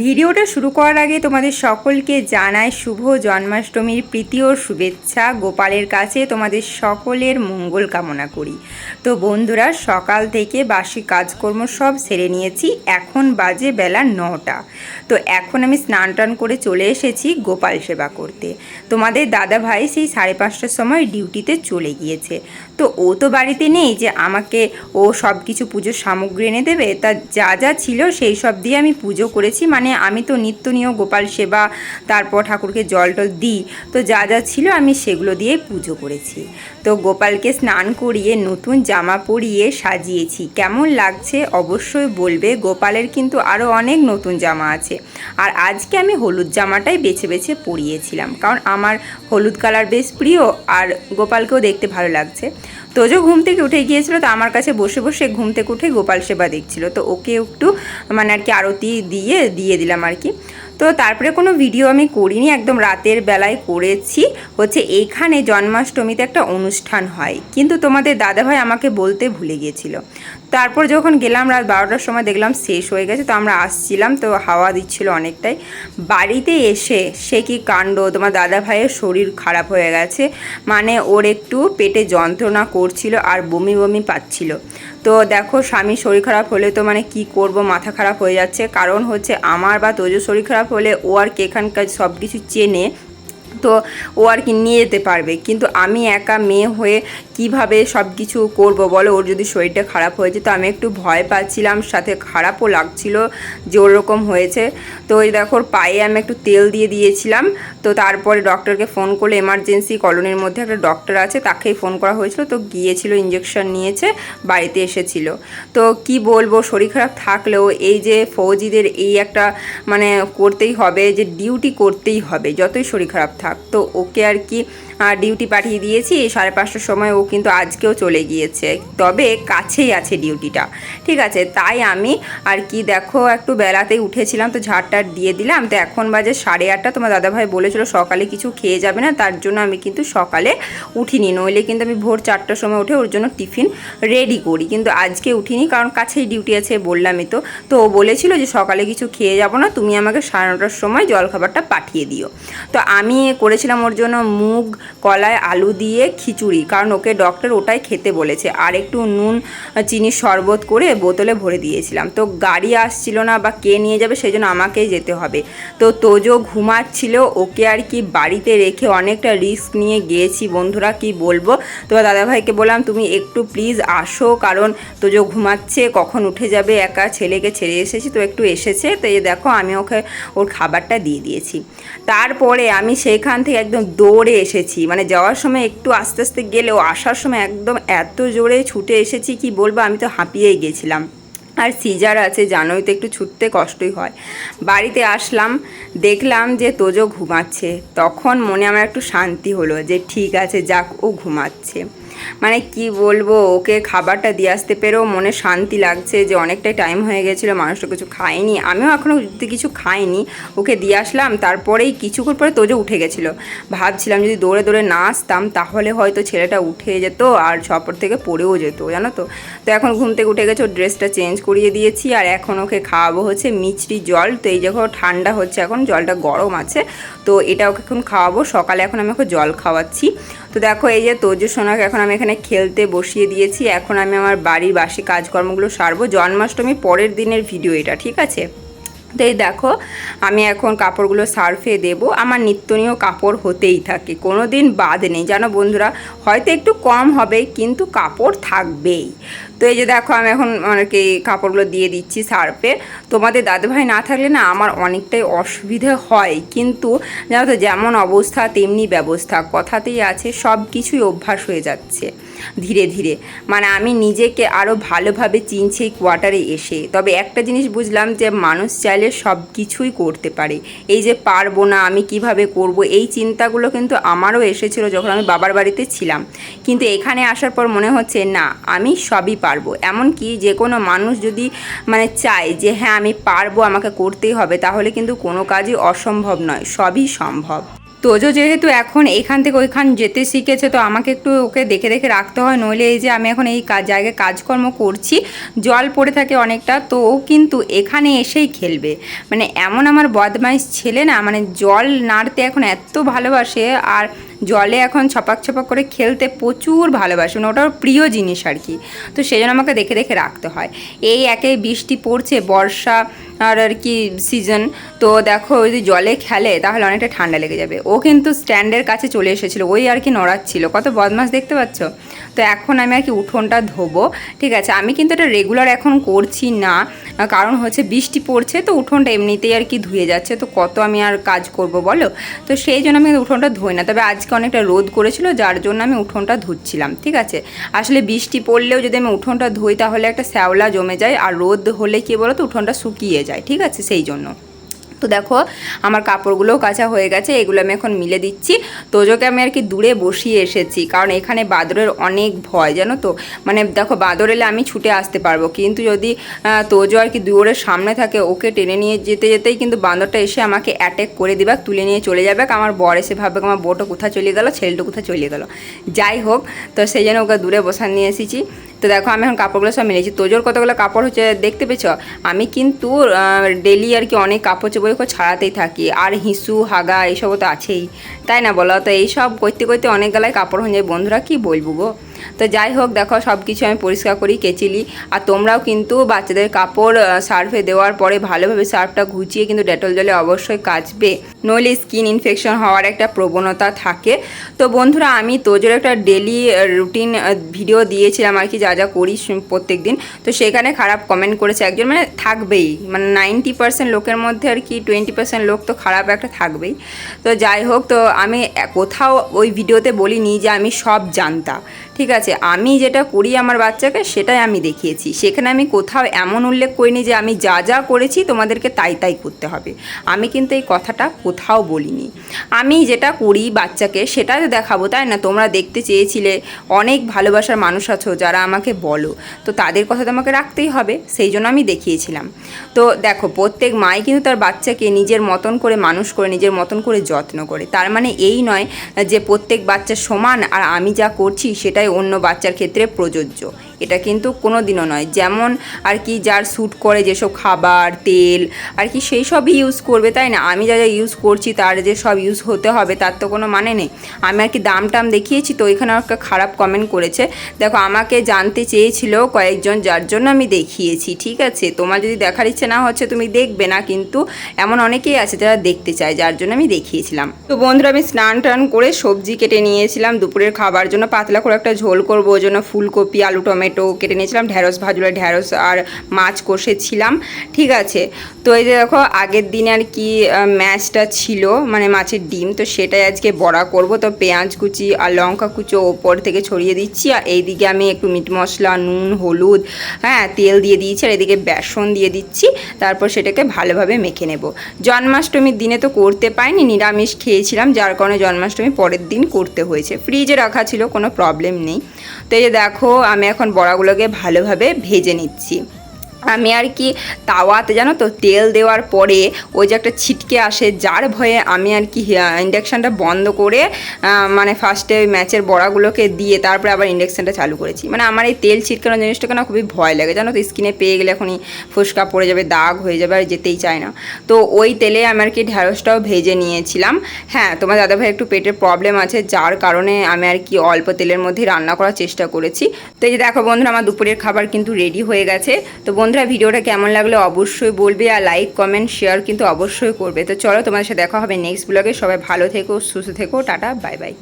ভিডিওটা শুরু করার আগে তোমাদের সকলকে জানাই শুভ জন্মাষ্টমীর প্রীতি ও শুভেচ্ছা। গোপালের কাছে তোমাদের সকলের মঙ্গল কামনা করি। তো বন্ধুরা, সকাল থেকে বাসি কাজকর্ম সব সেরে নিয়েছি। এখন বাজে বেলা নটা। তো এখন আমি স্নান টান করে চলে এসেছি গোপাল সেবা করতে। তোমাদের দাদা ভাই সেই সাড়ে পাঁচটার সময় ডিউটিতে চলে গিয়েছে। তো ও তো বাড়িতে নেই যে আমাকে ও সব কিছু পুজোর সামগ্রী এনে দেবে। তা যা যা ছিল সেই সব দিয়ে আমি পুজো করেছি। মানে আমি তো নিত্য নিয়ম গোপাল সেবা, তারপর ঠাকুরকে জল টল দিই। তো যা যা ছিল আমি সেগুলো দিয়ে পুজো করেছি। তো গোপালকে স্নান করিয়ে নতুন জামা পরিয়ে সাজিয়েছি। কেমন লাগছে অবশ্যই বলবে। গোপালের কিন্তু আরও অনেক নতুন জামা আছে। আর আজকে আমি হলুদ জামাটাই বেছে বেছে পরিয়েছিলাম। কারণ আমার হলুদ কালার বেশ প্রিয় আর গোপালকেও দেখতে ভালো লাগছে। তোজো ঘুম থেকে উঠে গিয়েছিল, তো আমার কাছে বসে বসে ঘুম থেকে উঠে গোপাল সেবা দেখছিল। তো ওকে একটু মানে আর কি আরতি দিয়ে দিয়ে দিলাম আর কি। তো তারপরে কোনো ভিডিও আমি করিনি, একদম রাতের বেলায় করেছি। হচ্ছে এইখানে জন্মাষ্টমীতে একটা অনুষ্ঠান হয়। কিন্তু তোমাদের দাদাভাই আমাকে বলতে ভুলে গিয়েছিল। তারপর যখন গেলাম রাত বারোটার সময় দেখলাম শেষ হয়ে গেছে, তো আমরা আসছিলাম, তো হাওয়া দিচ্ছিল অনেকটাই। বাড়িতে এসে সে কি কাণ্ড? তোমার দাদা ভাইয়ের শরীর খারাপ হয়ে গেছে মানে ওর একটু পেটে যন্ত্রণা করছিল আর বমি বমি পাচ্ছিল। তো দেখো, স্বামীর শরীর খারাপ হলে তো মানে কি করব, মাথা খারাপ হয়ে যাচ্ছে। কারণ হচ্ছে আমার বা তোজো শরীর খারাপ হলে ও আর কি এখানকার সব কিছু চেনে, তো ও আর কি নিয়ে যেতে পারবে। কিন্তু আমি একা মেয়ে হয়ে কীভাবে সব কিছু করব বলো? ওর যদি শরীরটা খারাপ হয়েছে, তো আমি একটু ভয় পাচ্ছিলাম, সাথে খারাপও লাগছিল যে ওরকম হয়েছে। তো ওই দেখো পায়ে আমি একটু তেল দিয়ে দিয়েছিলাম। তো তারপরে ডক্টরকে ফোন করলে এমার্জেন্সি কলোনির মধ্যে একটা ডক্টর আছে, তাকেই ফোন করা হয়েছিল। তো গিয়েছিল ইঞ্জেকশন নিয়েছে, বাড়িতে এসেছিল। তো কি বলব, শরীর খারাপ থাকলেও এই যে ফৌজিদের এই একটা মানে করতেই হবে, যে ডিউটি করতেই হবে, যতই শরীর খারাপ থাক। তো ওকে আর কি ডিউটি পাঠিয়ে দিয়েছি, সাড়ে পাঁচটার সময় ও কিন্তু আজকেও চলে গিয়েছে। তবে কাছেই আছে ডিউটিটা ঠিক আছে, তাই আমি আর কি দেখো, একটু বেলাতেই উঠেছিলাম, তো ঝাড়টার দিয়ে দিলাম। তো এখন বাজে সাড়ে আটটা, তোমার দাদাভাই বলেছিল সকালে কিছু খেয়ে যাবে না, তার জন্য আমি কিন্তু সকালে উঠিনি। নইলে কিন্তু আমি ভোর চারটার সময় উঠে ওর জন্য টিফিন রেডি করি। কিন্তু আজকে উঠিনি, কারণ কাছেই ডিউটি আছে বললামই তো। তো ও বলেছিল যে সকালে কিছু খেয়ে যাব না, তুমি আমাকে সাড়ে নটার সময় জলখাবারটা পাঠিয়ে দিও। তো আমি করেছিলাম ওর জন্য মুগ কলায় আলু দিয়ে খিচুড়ি, কারণ ওকে ডক্টর ওটাই খেতে বলেছে। আর একটু নুন চিনির শরবত করে বোতলে ভরে দিয়েছিলাম। তো গাড়ি আসছিল না বা কে নিয়ে যাবে সেই জন্য আমাকেই যেতে হবে। তো তোজো ঘুমাচ্ছিল, ওকে আর কি বাড়িতে রেখে অনেকটা রিস্ক নিয়ে গিয়েছি। বন্ধুরা, কি বলব? তো দাদাভাইকে বললাম, তুমি একটু প্লিজ আসো, কারণ তোজো ঘুমাচ্ছে, কখন উঠে যাবে, একা ছেলেকে ছেড়ে এসেছি, তো একটু এসেছে। তো এই দেখো, আমি ওকে ওর খাবারটা দিয়ে দিয়েছি। তারপরে আমি সেখান থেকে একদম দৌড়ে এসেছি। মানে যাওয়ার সময় একটু আস্তে আস্তে গেলেও আসার সময় একদম এত জোরে ছুটে এসেছি, কি বলব? আমি তো হাঁপিয়েই গেছিলাম। আর সিজার আছে, জানোই তো একটু ছুটতে কষ্টই হয়। বাড়িতে আসলাম, দেখলাম যে তোজো ঘুমাচ্ছে। তখন মনে আমার একটু শান্তি হলো যে ঠিক আছে, যাক ও ঘুমাচ্ছে। মানে কি বলব, ওকে খাবারটা দিয়ে আসতে পেরেও মনে শান্তি লাগছে যে অনেকটাই টাইম হয়ে গেছিল মানুষটা কিছু খায়নি। আমিও এখনও কিছু খাইনি। ওকে দিয়ে আসলাম, তারপরেই কিছুক্ষণ পরে তোজো উঠে গেছিল। ভাবছিলাম যদি দৌড়ে দৌড়ে না আসতাম, তাহলে হয়তো ছেলেটা উঠে যেত আর ছপর থেকে পড়েও যেত, জানো তো? তো এখন ঘুম থেকে উঠে গেছে, ওর ড্রেসটা চেঞ্জ করিয়ে দিয়েছি আর এখন ওকে খাওয়াবো হচ্ছে মিষ্টি জল। তো এই যখন ঠান্ডা হচ্ছে এখন, জলটা গরম আছে। তো এটা ওকে এখন খাওয়াবো, সকালে এখন আমি ওকে জল খাওয়াচ্ছি। তো দেখো, এই যে তোজো সোনাকে এখন আমি এখানে খেলতে বসিয়ে দিয়েছি। এখন আমি আমার বাড়ির বাসি কাজকর্মগুলো সারবো। জন্মাষ্টমী পরের দিনের ভিডিও এটা, ঠিক আছে? তো এই দেখো, আমি এখন কাপড়গুলো সার্ফে দেব। আমার নিত্যনীয় কাপড় হতেই থাকে কোনো দিন বাদ নেই। জানো বন্ধুরা, হয়তো একটু কম হবে, কিন্তু কাপড় থাকবেই। তো এই যে দেখো, আমি এখন অনেকে কাপড়গুলো দিয়ে দিচ্ছি সার্ফে। তোমাদের দাদুভাই না থাকলে না আমার অনেকটাই অসুবিধে হয়, কিন্তু জানো তো, যেমন অবস্থা, তেমনি ব্যবস্থা। কথাতেই আছে সব কিছুই অভ্যাস হয়ে যাচ্ছে। ধীরে ধীরে। মানে আমি নিজেকে আরও ভালোভাবে চিনছি এই কোয়ার্টারে এসে। তবে একটা জিনিস বুঝলাম যে মানুষ চাইলে সব কিছুই করতে পারে। এই যে পারব না, আমি কীভাবে করব, এই চিন্তাগুলো কিন্তু আমারও এসেছিল যখন আমি বাবার বাড়িতে ছিলাম। কিন্তু এখানে আসার পর মনে হচ্ছে, না, আমি সবই পারব। এমনকি যে কোনো মানুষ যদি মানে চায় যে হ্যাঁ আমি পারব, আমাকে করতেই হবে, তাহলে কিন্তু কোনো কাজই অসম্ভব নয়, সবই সম্ভব। তোজো যেহেতু এখন এখান থেকে ওইখান যেতে শিখেছে, তো আমাকে একটু ওকে দেখে দেখে রাখতে হয়। নইলে এই যে আমি এখন এই কাজ জায়গায় কাজকর্ম করছি, জল পড়ে থাকে অনেকটা, তো ও কিন্তু এখানে এসেই খেলবে। মানে এমন আমার বদমাইশ ছেলে না মানে জল নাড়তে এখন এত ভালোবাসে, আর জলে এখন ছপাক ছপাক করে খেলতে প্রচুর ভালোবাসে মানে ওটা প্রিয় জিনিস আর কি। তো সেই জন্য আমাকে দেখে দেখে রাখতে হয়। এই একে বৃষ্টি পড়ছে, বর্ষা আর আর কি সিজন তো দেখো যদি জলে খেলে, তাহলে অনেকটা ঠান্ডা লেগে যাবে। ও কিন্তু স্ট্যান্ডের কাছে চলে এসেছিল। ওই আর কি নড়াচ্ছিল। কত বদমাস দেখতে পাচ্ছ? তো এখন আমি আর কি উঠোনটা ধোবো, ঠিক আছে? আমি কিন্তু এটা রেগুলার এখন করছি না। কারণ হচ্ছে বৃষ্টি পড়ছে, তো উঠোনটা এমনিতেই আর কি ধুয়ে যাচ্ছে। তো কত আমি আর কাজ করব বলো? তো সেই জন্য আমি উঠোনটা ধুই না। তবে আজকে অনেকটা রোদ করেছিল, যার জন্য আমি উঠোনটা ধুচ্ছিলাম, ঠিক আছে? আসলে বৃষ্টি পড়লেও যদি আমি উঠোনটা ধুই, তাহলে একটা শ্যাওলা জমে যায়। আর রোদ হলে কি বলো তো উঠোনটা শুকিয়ে যায়, ঠিক আছে? সেই জন্য। তো দেখো, আমার কাপড়গুলোও কাঁচা হয়ে গেছে, এগুলো আমি এখন মিলে দিচ্ছি। তোজোকে আমি আর কি দূরে বসিয়ে এসেছি, কারণ এখানে বাদরের অনেক ভয়, জানো তো? মানে দেখো, বাদর এলে আমি ছুটে আসতে পারব, কিন্তু যদি তোজো আর কি দুয়োরের সামনে থাকে, ওকে টেনে নিয়ে যেতে যেতেই কিন্তু বাঁদরটা এসে আমাকে অ্যাটেক করে দিবে, তুলে নিয়ে চলে যাবে আমার বর এসে ভাববে, আমার বউটা কোথায় চলে গেল, ছেলেটা কোথায় চলে গেল। যাই হোক, তো সেই জন্য ওকে দূরে বসা নিয়ে এসেছি। তো দেখো, আমি এখন কাপড়গুলো সব মিলেছি। তোজোর কতগুলো কাপড় হচ্ছে দেখতে পেয়েছ? আমি কিন্তু ডেলি আর কি অনেক কাপড় চোপড় ছাড়াতেই থাকি। আর হিসু, হাগা, এইসবও তো আছেই। তাই না বলো? তো এইসব করতে করতে অনেক গেলায় কাপড় হয়ে যায়। বন্ধুরা, কি বলব গো? তো যাই হোক, দেখো সব কিছু আমি পরিষ্কার করি, কেচিলি। আর তোমরাও কিন্তু বাচ্চাদের কাপড় সার্ফে দেওয়ার পরে ভালোভাবে সার্ফটা ঘুচিয়ে কিন্তু ডেটল জলে অবশ্যই কাচবে। নইলে স্কিন ইনফেকশন হওয়ার একটা প্রবণতা থাকে। তো বন্ধুরা, আমি তোজোর একটা ডেলি রুটিন ভিডিও দিয়েছিলাম আর কি, যা যা করি প্রত্যেক দিন তো সেখানে খারাপ কমেন্ট করেছে একজন মানে থাকবেই। মানে নাইনটি পার্সেন্ট লোকের মধ্যে আর কি টোয়েন্টি পার্সেন্ট লোক তো খারাপ একটা থাকবেই। তো যাই হোক, তো আমি কোথাও ওই ভিডিওতে বলিনি যে আমি সব জানতাম ঠিক আছে, আমি যেটা করি আমার বাচ্চাকে সেটাই আমি দেখিয়েছি। সেখানে আমি কোথাও এমন উল্লেখ করিনি যে আমি যা যা করেছি তোমাদেরকে তাই তাই করতে হবে। আমি কিন্তু এই কথাটা কোথাও বলিনি। আমি যেটা করি বাচ্চাকে সেটাই দেখাবো, তাই না? তোমরা দেখতে চেয়েছিলে, অনেক ভালোবাসার মানুষ আছো যারা আমাকে বলো। তো তাদের কথা তোমাকে রাখতেই হবে, সেই জন্য আমি দেখিয়েছিলাম। তো দেখো, প্রত্যেক মাই কিন্তু তার বাচ্চাকে নিজের মতন করে মানুষ করে, নিজের মতন করে যত্ন করে। তার মানে এই নয় যে প্রত্যেক বাচ্চা সমান আর আমি যা করছি সেটাই অন্য বাচ্চার ক্ষেত্রে প্রযোজ্য। এটা কিন্তু কোনো দিনও নয়। যেমন আর কি যার স্যুট করে যেসব খাবার, তেল, আর কি সেই সবই ইউজ করবে, তাই না? আমি যা যা ইউজ করছি, তার যে সব ইউজ হতে হবে, তার তো কোনো মানে নেই। আমি আর কি দাম টাম দেখিয়েছি, তো এখানে একটা খারাপ কমেন্ট করেছে। দেখো, আমাকে জানতে চেয়েছিল কয়েকজন, যার জন্য আমি দেখিয়েছি, ঠিক আছে? তোমার যদি দেখার ইচ্ছে না হচ্ছে, তুমি দেখবে না, কিন্তু এমন অনেকেই আছে যারা দেখতে চায়, যার জন্য আমি দেখিয়েছিলাম। তো বন্ধুরা, আমি স্নান টান করে সবজি কেটে নিয়েছিলাম, দুপুরের খাবার জন্য পাতলা করে একটা ঝোল করব, ওই জন্য ফুলকপি আলু টমেটো কেটে নিয়েছিলাম ঢ্যাঁড়স ভাজুলে ঢ্যাঁড়স আর মাছ কষেছিলাম, ঠিক আছে? তো এই যে দেখো, আগের দিনে আর কি ম্যাচটা ছিল মানে মাছের ডিম, তো সেটাই আজকে বড়া করব। তো পেঁয়াজ কুচি আর লঙ্কা কুচো ওপর থেকে ছড়িয়ে দিচ্ছি, আর এইদিকে আমি একটু মিট মশলা, নুন, হলুদ হ্যাঁ তেল দিয়ে দিয়েছি, আর এদিকে বেসন দিয়ে দিচ্ছি, তারপর সেটাকে ভালোভাবে মেখে নেব। জন্মাষ্টমীর দিনে তো করতে পাইনি নিরামিষ খেয়েছিলাম, যার কারণে জন্মাষ্টমী পরের দিন করতে হয়েছে। ফ্রিজে রাখা ছিল, কোনো প্রবলেম নেই। তো এই যে দেখো, আমি এখন বড়াগুলোকে ভালোভাবে ভেজে নিচ্ছি। আমি আর কি তাওয়াতে জানো তো তেল দেওয়ার পরে ওই যে একটা ছিটকে আসে, যার ভয়ে আমি আর কি ইন্ডাকশানটা বন্ধ করে মানে ফার্স্টে ওই ম্যাচের বড়াগুলোকে দিয়ে তারপরে আবার ইন্ডাকশানটা চালু করেছি। মানে আমার এই তেল ছিটকানো জিনিসটাকে না খুবই ভয় লাগে। জানো তো স্কিনে পেয়ে গেলে এখনই ফুসকা পড়ে যাবে, দাগ হয়ে যাবে, আর যেতেই চায় না। তো ওই তেলে আমি আর কি ঢ্যাঁড়সটাও ভেজে নিয়েছিলাম। হ্যাঁ তোমার দাদাভাই একটু পেটের প্রবলেম আছে, যার কারণে আমি আর কি অল্প তেলের মধ্যে রান্না করার চেষ্টা করেছি। তো এই যে দেখো বন্ধুরা, আমার দুপুরের খাবার কিন্তু রেডি হয়ে গেছে। তো বন্ধুরা, ভিডিওটা কেমন লাগল অবশ্যই বলবে আর লাইক কমেন্ট শেয়ার কিন্তু অবশ্যই করবে। তো চলো তোমাদের সাথে দেখা হবে নেক্সট ব্লগে সবাই ভালো থেকো, সুস্থ থেকো। Tata bye bye